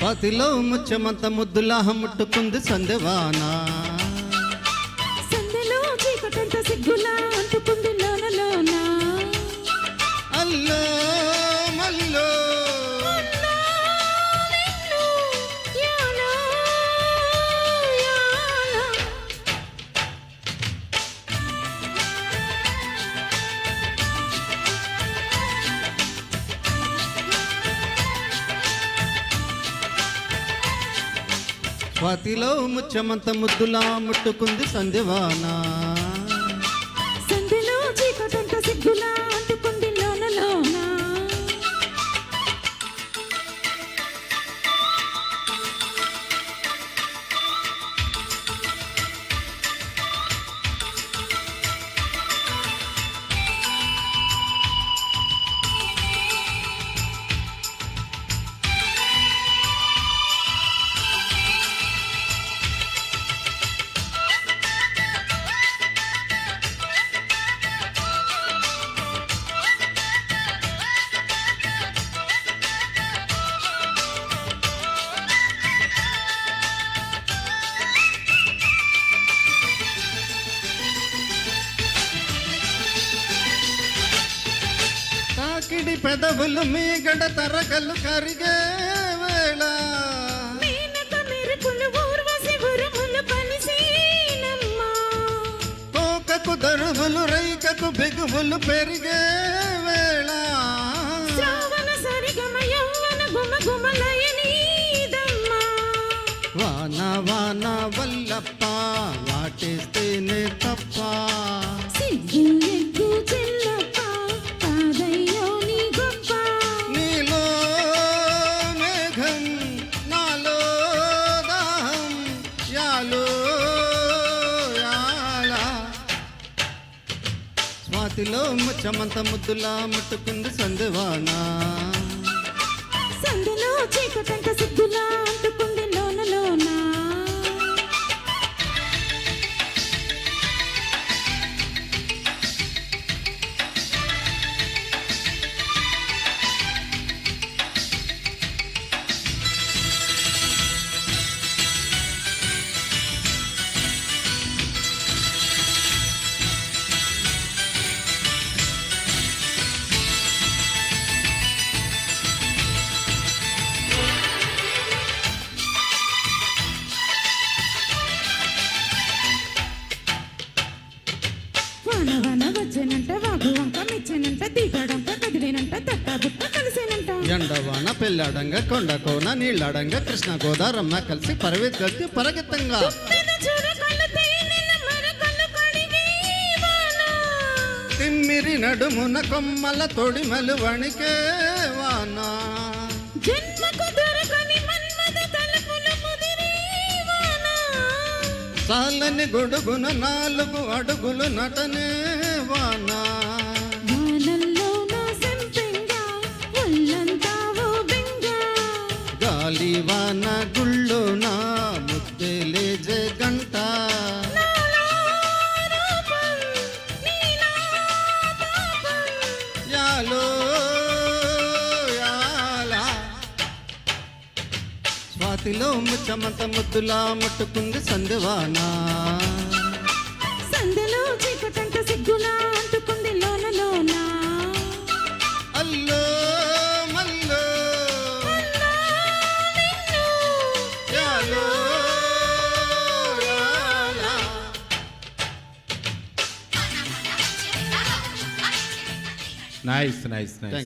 స్వాతిలో ముచ్చమంత ముద్దులా ముట్టుకుంది సందెవానా. సందెలో చీకటంత సిగ్గులా అంటుకుంది లోన లోన అల్లో స్వాతిలో ముచ్చమంత ముద్దులా ముట్టుకుంది సంధ్యవానా. పెదవులు మీగడ తరగలు కరిగే వేళ. కోకకు దరువులు రైకకు బిగువులు పెరిగే వేళ. వాన వాన వల్లప్ప వాటేస్తేనే తప్ప. యాలో స్వాతిలో ముచ్చమంత ముద్దులా ముట్టుకుంది సందువానా సందులో చీకటంత కదిలేనంట కలిసేనంట ఎండవాన పెళ్ళాడంగా కొండ కోన నీళ్ళాడంగా కృష్ణ గోదారమ్మ కలిసి పరవెత్తి పరగెత్తంగా. తిమ్మిరి నడుమున కొమ్మల తొడిమలు వణికే వాన. చాలని గొడుగున నాలుగు అడుగులు నటనే వానా. స్వాతిలో ముచ్చమంత ముద్దులా ముట్టుకుంది సందెవానా? సందెలో చీకటంట సిగ్గులా అంటుకుంది లోన లోన అల్లో మల్లో అన్నా నిన్ను యాలో యాల నైస్ నైస్ నైస్